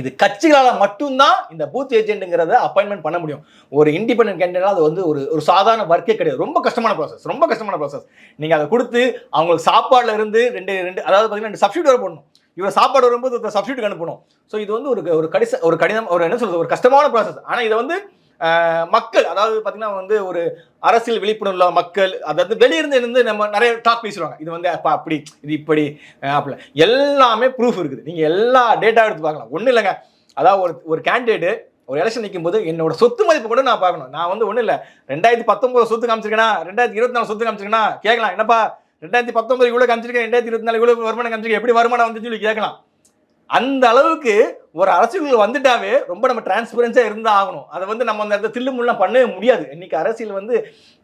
இது கட்சிகளால் மட்டும்தான் இந்த பூத் ஏஜென்ட்டுங்கிறத அப்பாயின்மெண்ட் பண்ண முடியும். ஒரு இண்டிபெண்டன்ட் கேண்டிடேட் அது வந்து ஒரு ஒரு சாதாரண ஒர்க்கே கிடையாது. ரொம்ப கஷ்டமான ப்ராசஸ் ரொம்ப கஷ்டமான ப்ராசஸ் நீங்கள் அதை கொடுத்து அவங்களுக்கு சாப்பாடில் இருந்து ரெண்டு ரெண்டு அதாவது பார்த்தீங்கன்னா ரெண்டு சப்ஸ்டியூட் போடணும். இவர் சாப்பாடு வரும்போது ஒரு சப்ஸ்டியூட் அனுப்பணும். ஸோ இது வந்து ஒரு ஒரு கடிச ஒரு கடினம் ஒரு என்ன சொல்றது ஒரு கஷ்டமான ப்ராசஸ் ஆனால் இதை வந்து மக்கள் அதாவது பார்த்தீங்கன்னா வந்து ஒரு அரசியல் விழிப்புணர்வு உள்ள மக்கள் அதாவது வெளியிருந்து இருந்து நம்ம நிறைய டாக் பேசுவாங்க. இது வந்து அப்பா அப்படி இது இப்படி அஹ், அப்படி எல்லாமே ப்ரூஃப் இருக்குது. நீங்கள் எல்லா டேட்டா எடுத்து பார்க்கலாம். ஒன்றும் இல்லைங்க. அதாவது ஒரு ஒரு கேண்டிடேட்டு ஒரு எலெக்ஷன் நிற்கும் போது என்னோட சொத்து மதிப்பு கூட நான் பார்க்கணும். நான் வந்து ஒன்றும் இல்லை. ரெண்டாயிரத்தி பத்தொம்போது சொத்து காமிச்சிருக்கேனா ரெண்டாயிரத்தி இருபத்தி நாலு சொத்து காமிச்சிருக்கேனா கேட்கலாம். என்னப்பா ரெண்டாயிரத்தி பத்தொன்பது இவ்வளோ காமிச்சிருக்கேன் ரெண்டாயிரத்தி இருபத்தி நாலு இவ்வளோ வருமானம் காமிச்சிருக்கேன் எப்படி வருமானம் வந்துச்சு சொல்லி கேட்கலாம். அந்த அளவுக்கு ஒரு அரசியல் வந்துட்டாவே ரொம்ப நம்ம டிரான்ஸ்பரன்ஸாக இருந்தால் ஆகணும். அதை வந்து நம்ம அந்த இடத்துல தில்லுமுல்லாம் பண்ணவே முடியாது. இன்னைக்கு அரசியல் வந்து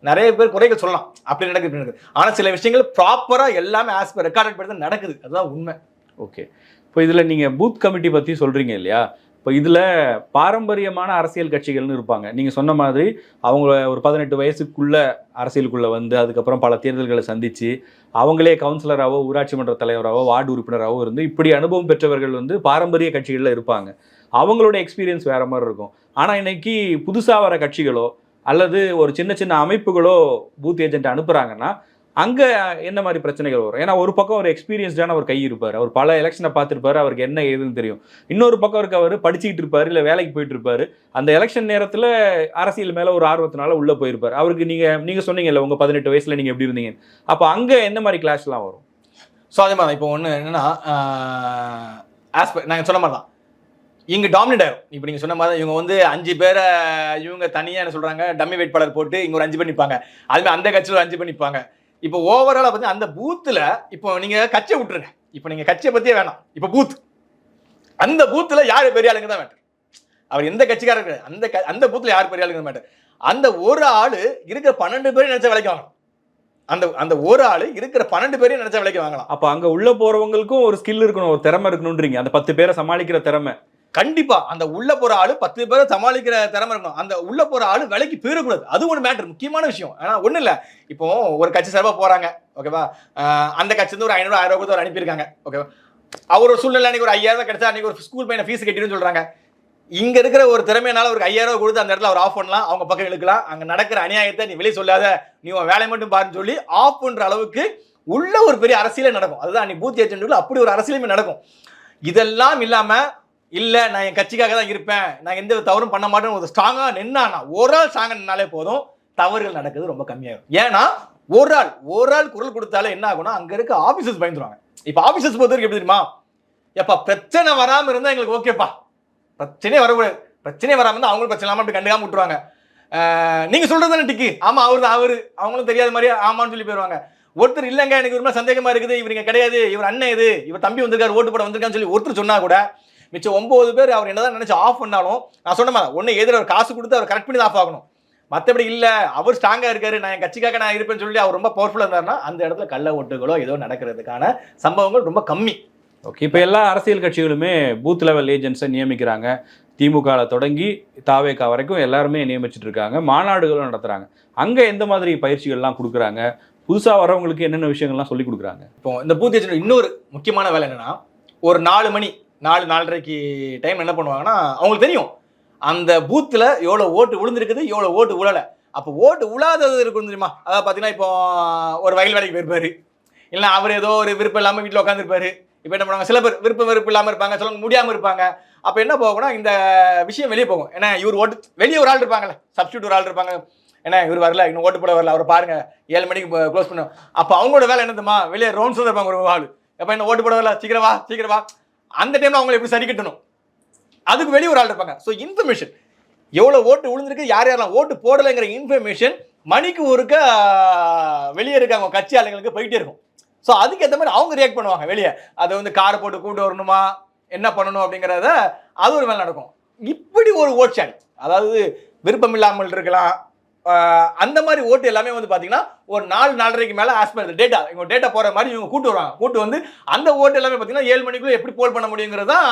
நிறைய பேர் குறைகள் சொல்லலாம். அப்படி நடக்குது நடக்குது. ஆனால் சில விஷயங்கள் ப்ராப்பராக எல்லாமே ஆஸ் பர் ரெக்கார்டட் படி தான் நடக்குது. அதுதான் உண்மை. ஓகே இப்போ இதில் நீங்கள் பூத் கமிட்டி பற்றி சொல்கிறீங்க இல்லையா? இப்போ இதில் பாரம்பரியமான அரசியல் கட்சிகள்னு இருப்பாங்க. நீங்கள் சொன்ன மாதிரி அவங்க ஒரு பதினெட்டு வயசுக்குள்ள அரசியலுக்குள்ளே வந்து அதுக்கப்புறம் பல தேர்தல்களை சந்தித்து அவங்களே கவுன்சிலராகவோ ஊராட்சி மன்ற தலைவராகவோ வார்டு உறுப்பினராகவோ இருந்து இப்படி அனுபவம் பெற்றவர்கள் வந்து பாரம்பரிய கட்சிகளில் இருப்பாங்க. அவங்களோட எக்ஸ்பீரியன்ஸ் வேறு மாதிரி இருக்கும். ஆனால் இன்னைக்கு புதுசாக வர கட்சிகளோ அல்லது ஒரு சின்ன சின்ன அமைப்புகளோ பூத் ஏஜென்ட் அனுப்புகிறாங்கன்னா அங்கே என்ன மாதிரி பிரச்சனைகள் வரும்? ஏன்னா ஒரு பக்கம் ஒரு எக்ஸ்பீரியன்ஸ்டான ஒரு கை இருப்பார். அவர் பல எலெக்ஷனை பார்த்துருப்பாரு. அவருக்கு என்ன ஏதுன்னு தெரியும். இன்னொரு பக்கம் இருக்க அவர் படிச்சுக்கிட்டு இருப்பார் இல்லை வேலைக்கு போயிட்டு இருப்பாரு. அந்த எலெக்ஷன் நேரத்தில் அரசியல் மேலே ஒரு ஆர்வத்தினால உள்ளே போயிருப்பார். அவருக்கு நீங்கள் நீங்கள் சொன்னீங்கல்ல உங்கள் பதினெட்டு வயசில் நீங்கள் எப்படி இருந்தீங்க அப்போ அங்கே என்ன மாதிரி கிளாஷ்லாம் வரும்? ஸோ அதே மாதிரி இப்போ ஒன்று என்னென்னா ஆஸ்பெக்ட் நாங்கள் சொன்ன மாதிரி தான் இங்கே டாமினேட் ஆகும் இப்போ நீங்கள் சொன்ன மாதிரி தான் இவங்க வந்து அஞ்சு பேரை இவங்க தனியாக என்ன சொல்கிறாங்க டம்மி வேட்பாளர் போட்டு இங்கே ஒரு அஞ்சு பேர் நிற்பாங்க அதுமாதிரி அந்த கட்சியில் ஒரு அஞ்சு பேர் நிற்பாங்க இப்போ ஓவராலாக பார்த்து அந்த பூத்தில் இப்போ நீங்கள் கட்சியை விட்டுருங்க. இப்போ நீங்கள் கட்சியை பற்றியே வேணாம். இப்போ பூத் அந்த பூத்தில் யார் பெரிய ஆளுங்க தான் மேட்டர் அவர் எந்த கட்சிக்காரர் அந்த க- அந்த பூத்தில் யார் பெரிய ஆளுங்க மேட்டர் அந்த ஒரு ஆள் இருக்கிற பன்னெண்டு பேரும் நினச்ச வேலைக்கு வாங்கலாம். அந்த அந்த ஒரு ஆள் இருக்கிற பன்னெண்டு பேரையும் நினச்ச வேலைக்கு வாங்கலாம். அப்போ அங்கே உள்ளே போகிறவங்களுக்கும் ஒரு ஸ்கில் இருக்கணும் ஒரு திறமை இருக்கணுன்றீங்க அந்த பத்து பேரை சமாளிக்கிற திறமை. கண்டிப்பா அந்த உள்ள போற ஆளு பத்து பேரை சமாளிக்கிற திறமை இருக்கணும். அந்த உள்ள போற ஆளு விலைக்கு போயிடக்கூடாது. அது ஒரு மேட்டர் முக்கியமான விஷயம். ஆனா ஒண்ணு இல்ல. இப்போ ஒரு கட்சி சார்பா போறாங்க. ஓகேவா அந்த கட்சி இருந்து ஒரு ஐநூறு ஆயிரம் ரூபாய் கொடுத்து அனுப்பியிருக்காங்க. ஓகேவா அவர் ஒரு சூழ்நிலை அன்னைக்கு ஒரு ஐயாயிரம் கிடைச்சா அன்னைக்கு ஒரு ஸ்கூல் பையனை ஃபீஸ் கட்டிடுன்னு சொல்றாங்க. இங்க இருக்கிற ஒரு திறமையினால ஒரு ஐயாயிரம் ரூபாய் கொடுத்து அந்த இடத்துல அவர் ஆஃப் பண்ணலாம். அவங்க பக்கம் இழுக்கலாம். அங்க நடக்கிற அநியாயத்தை நீ வெளியே சொல்லாத. நீ உன் வேலையை மட்டும் பாருன்னு சொல்லி ஆஃப் பண்ற அளவுக்கு உள்ள ஒரு பெரிய அரசியலே நடக்கும். அதுதான் நீ பூத் ஏஜென்ட்டுக்குள்ள அப்படி ஒரு அரசியலுமே நடக்கும். இதெல்லாம் இல்லாம இல்ல நான் என் கட்சிக்காக தான் இருப்பேன். நான் எந்த ஒரு தவறும் பண்ண மாட்டேன்னு ஒரு ஸ்ட்ராங்கா நின்னானா ஒரு ஆள் ஸ்ட்ராங்கா நின்னாலே போதும். தவறுகள் நடக்குது ரொம்ப கம்மியாகும் ஏன்னா ஒரு ஆள் ஒரு ஆள் குரல் கொடுத்தாலே என்ன ஆகும்னா அங்க இருக்க ஆபீசர்ஸ் பயந்துருவாங்க. இப்ப ஆபீசர்ஸ் பொறுத்த வரைக்கும் எப்படி தெரியுமா? எப்பா பிரச்சனை வராம இருந்தா எங்களுக்கு ஓகேப்பா பிரச்சனையே வரக்கூடாது. பிரச்சனையே வராம இருந்தா அவங்களும் பிரச்சனை இல்லாம அப்படி கண்டுக்காம விட்டுருவாங்க. நீங்கள் நீங்க சொல்றது தானே டிக்கு? ஆமா அவர் தான் அவரு. அவங்களும் தெரியாத மாதிரி ஆமான்னு சொல்லி போயிருவாங்க. ஒருத்தர் இல்லைங்க எனக்கு ஒரு மாதிரி சந்தேகமா இருக்குது இவருங்க கிடையாது இவர் அண்ணன் இது இவர் தம்பி வந்திருக்காரு ஓட்டு போட வந்திருக்கான்னு சொல்லி ஒருத்தர் சொன்னா கூட மிச்சம் ஒன்பது பேர் அவர் என்னதான் நினைச்சு ஆஃப் பண்ணாலும் நான் சொன்ன மாதிரி ஒன்று எதிர அவர் காசு கொடுத்து அவர் கரெக்ட் பண்ணி ஆஃப் ஆகணும். மற்றபடி இல்ல அவர் ஸ்ட்ராங்கா இருக்காரு நான் என் கட்சிக்காக நான் இருப்பேன்னு சொல்லி அவர் ரொம்ப பவர்ஃபுல்லா இருந்தாருன்னா அந்த இடத்துல கள்ள ஓட்டுகளோ ஏதோ நடக்கிறதுக்கான சம்பவங்கள் ரொம்ப கம்மி. ஓகே இப்போ எல்லா அரசியல் கட்சிகளுமே பூத் லெவல் ஏஜென்ட்ஸை நியமிக்கிறாங்க. திமுகல தொடங்கி தாவேகா வரைக்கும் எல்லாருமே நியமிச்சிட்டு இருக்காங்க. மாநாடுகளும் நடத்துறாங்க. அங்க எந்த மாதிரி பயிற்சிகள்லாம் கொடுக்குறாங்க? புதுசா வரவங்களுக்கு என்னென்ன விஷயங்கள்லாம் சொல்லி கொடுக்குறாங்க? இப்போ இந்த பூத் ஏஜென்ட் இன்னொரு முக்கியமான வேலை என்னன்னா ஒரு நாலு மணி நாலு நாலரைக்கு டைம் என்ன பண்ணுவாங்கன்னா அவங்களுக்கு தெரியும். அந்த பூத்தில் எவ்வளோ ஓட்டு விழுந்திருக்குது எவ்வளோ ஓட்டு உழலை. அப்போ ஓட்டு விழாதது இருக்கும் தெரியுமா? அதாவது பார்த்தீங்கன்னா இப்போ ஒரு வயல் வேலைக்கு போயிருப்பார். இல்லை அவர் ஏதோ ஒரு விருப்பம் இல்லாமல் வீட்டில் உட்காந்துருப்பாரு இப்போ என்ன பண்ணுவாங்க? சில பேர் விருப்பம் விருப்பம் இல்லாமல் இருப்பாங்க சிலவங்க முடியாமல் இருப்பாங்க. அப்போ என்ன போகும்னா இந்த விஷயம் வெளியே போகும். ஏன்னா இவர் ஓட்டு வெளியே ஒரு ஆள் இருப்பாங்கல்ல சப்ஸ்டியூட் ஒரு ஆள் இருப்பாங்க. ஏன்னா இவர் வரல இன்னும் ஓட்டு போட வரல அவரை பாருங்க. ஏழு மணிக்கு க்ளோஸ் பண்ணுவோம். அப்போ அவங்களோட வேலை என்னதுமா? வெளியே ரவுண்ட்ஸ் இருப்பாங்க ஒரு ஆள். எப்போ என்ன ஓட்டு போட வரல? சீக்கிரம் வா சீக்கிரம் வா. அந்த டைம்ல அவங்களை எப்படி சரி கட்டணும்? அதுக்கு வெளியே ஒரு ஆள் இருப்பாங்க. ஸோ இன்ஃபர்மேஷன் எவ்வளோ ஓட்டு விழுந்திருக்கு யார் யாரெல்லாம் ஓட்டு போடலைங்கிற இன்ஃபர்மேஷன் மணிக்கு ஒருக்க வெளியே இருக்காங்க கட்சி ஆளுங்களுக்கு போயிட்டே இருக்கும். ஸோ அதுக்கு ஏற்ற மாதிரி அவங்க ரியாக்ட் பண்ணுவாங்க வெளியே. அதை வந்து காரை போட்டு கூட்டு வரணுமா? என்ன பண்ணணும் அப்படிங்கிறத அது ஒரு வேலை நடக்கும். இப்படி ஒரு ஓட் ஷேரிங் அதாவது விருப்பம் இல்லாமல் இருக்கலாம் அந்த மாதிரி ஓட்டு எல்லாமே வந்து பார்த்தீங்கன்னா ஒரு நாலு நாலரைக்கு மேலே ஆஸ் பர் டேட்டா இவங்க டேட்டா போகிற மாதிரி இவங்க கூட்டு வருவாங்க. கூட்டு வந்து அந்த ஓட்டு எல்லாமே பார்த்தீங்கன்னா ஏழு மணிக்குள்ளே எப்படி போல் பண்ண முடியுங்கிறது தான்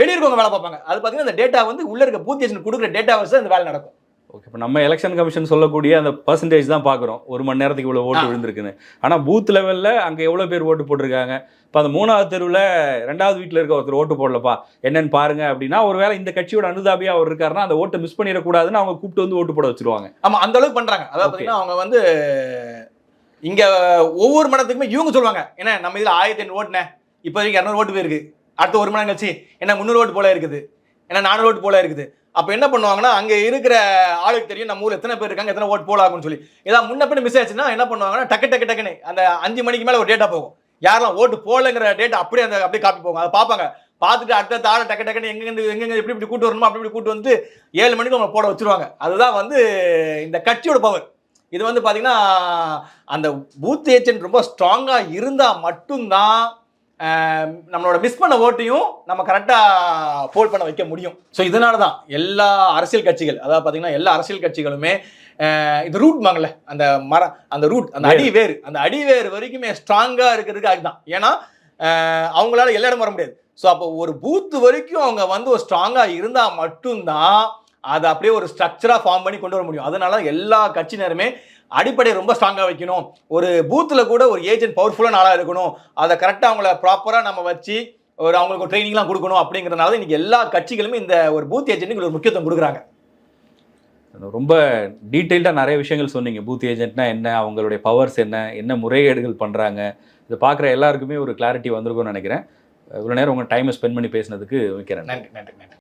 வெளியிருக்கவங்க வேலை பார்ப்பாங்க. அது பார்த்தீங்கன்னா அந்த டேட்டா வந்து உள்ள இருக்க பூத் ஏஜென்ட் கொடுக்குற டேட்டா வச்சு அந்த வேலை நடக்கும். ஓகே இப்போ நம்ம எலெக்ஷன் கமிஷன் சொல்லக்கூடிய அந்த பர்சன்டேஜ் தான் பார்க்குறோம். ஒரு மணி நேரத்துக்கு இவ்வளோ ஓட்டு. விழுந்திருக்குன்னு. ஆனால் பூத் லெவலில் அங்கே எவ்வளோ பேர் ஓட்டு போட்டிருக்காங்க? இப்போ அந்த மூணாவது தெருவில் ரெண்டாவது வீட்டில் இருக்க ஒருத்தர் ஓட்டு போடலப்பா. என்னன்னு பாருங்க அப்படின்னா ஒருவேளை இந்த கட்சியோட அனுதாபியா அவர் இருக்காருன்னா அந்த ஓட்டை மிஸ் பண்ணிடக்கூடாதுன்னு அவங்க கூப்பிட்டு வந்து ஓட்டு போட வச்சிருவாங்க. ஆமா அந்த அளவுக்கு பண்றாங்க. அதாவது. பார்த்தீங்கன்னா அவங்க வந்து இங்க ஒவ்வொரு மடத்துக்குமே இவங்க சொல்லுவாங்க. ஏன்னா நம்ம இதுல ஆயிரத்தி ஐநூறு ஓட்டுனே இப்போ வரைக்கும் இரநூறு ஓட்டு போயிருக்கு. அடுத்த ஒரு மணி நேரம் கழிச்சு என்ன முந்நூறு ஓட்டு போல இருக்குது. ஏன்னா நானூறு ஓட்டு போல இருக்குது. அப்போ என்ன பண்ணுவாங்கன்னா அங்கே இருக்கிற ஆளுக்கு தெரியும் நம்ம ஊரில் எத்தனை பேர் இருக்காங்க எத்தனை ஓட்டு போல ஆகும்னு சொல்லி. ஏதாவது முன்ன பின்ன மிஸ் ஆச்சுன்னா என்ன பண்ணுவாங்கன்னா டக்கு டக்கு டக்குன்னு அந்த அஞ்சு மணிக்கு மேலே ஒரு டேட்டா போகும். யாரெல்லாம் ஓட்டு போலங்கிற டேட்டா அப்படியே அந்த அப்படியே காப்பி போகும். அதை பார்ப்பாங்க. பார்த்துட்டு அடுத்த ஆளை டக்கு டக்குன்னு எங்கெங்க எங்கெங்க எப்படி இப்படி கூட்டு வரணுமோ அப்படி இப்படி கூட்டு வந்து ஏழு மணிக்கு அவங்க போட வச்சுருவாங்க. அதுதான் வந்து இந்த கட்சியோட பவர் இது வந்து பார்த்திங்கன்னா அந்த பூத் ஏஜென்ட் ரொம்ப ஸ்ட்ராங்காக இருந்தால் மட்டும்தான் நம்மளோட மிஸ் பண்ண ஓட்டையும் நம்ம கரெக்டாக போல் பண்ண வைக்க முடியும். ஸோ இதனால தான் எல்லா அரசியல் கட்சிகள் அதாவது பார்த்தீங்கன்னா எல்லா அரசியல் கட்சிகளுமே இந்த ரூட் வாங்கல அந்த மரம் அந்த ரூட் அந்த அடி வேறு அந்த அடி வேறு வரைக்குமே ஸ்ட்ராங்காக இருக்கிறதுக்கு அதுதான். ஏன்னா அவங்களால எல்லா இடம் வர முடியாது. ஸோ அப்போ ஒரு பூத் வரைக்கும் அவங்க வந்து ஒரு ஸ்ட்ராங்காக இருந்தால் மட்டும்தான் அதை அப்படியே ஒரு ஸ்ட்ரக்சராக ஃபார்ம் பண்ணி கொண்டு வர முடியும். அதனால எல்லா கட்சியினருமே அடிப்படையை ரொம்ப ஸ்ட்ராங்காக வைக்கணும். ஒரு பூத்தில் கூட ஒரு ஏஜென்ட் பவர்ஃபுல்லான ஆளாக இருக்கணும். அதை கரெக்டாக அவங்கள ப்ராப்பராக நம்ம வச்சு ஒரு அவங்களுக்கு ட்ரைனிங்லாம் கொடுக்கணும் அப்படிங்கிறதுனால தான் இன்னைக்கு எல்லா கட்சிகளுமே இந்த ஒரு பூத் ஏஜென்ட்டுக்கு ஒரு முக்கியத்துவம் கொடுக்குறாங்க. ரொம்ப டீட்டெயில்டாக நிறைய விஷயங்கள் சொன்னீங்க. பூத் ஏஜென்ட்னா என்ன அவங்களுடைய பவர்ஸ் என்ன என்ன முறைகேடுகள் பண்ணுறாங்க இதை பார்க்குற எல்லாருக்குமே ஒரு கிளாரிட்டி வந்திருக்கும்னு நினைக்கிறேன். இவ்வளோ நேரம் உங்கள் டைமை ஸ்பெண்ட் பண்ணி பேசினதுக்கு வைக்கிறேன் நன்றி நன்றி நன்றி.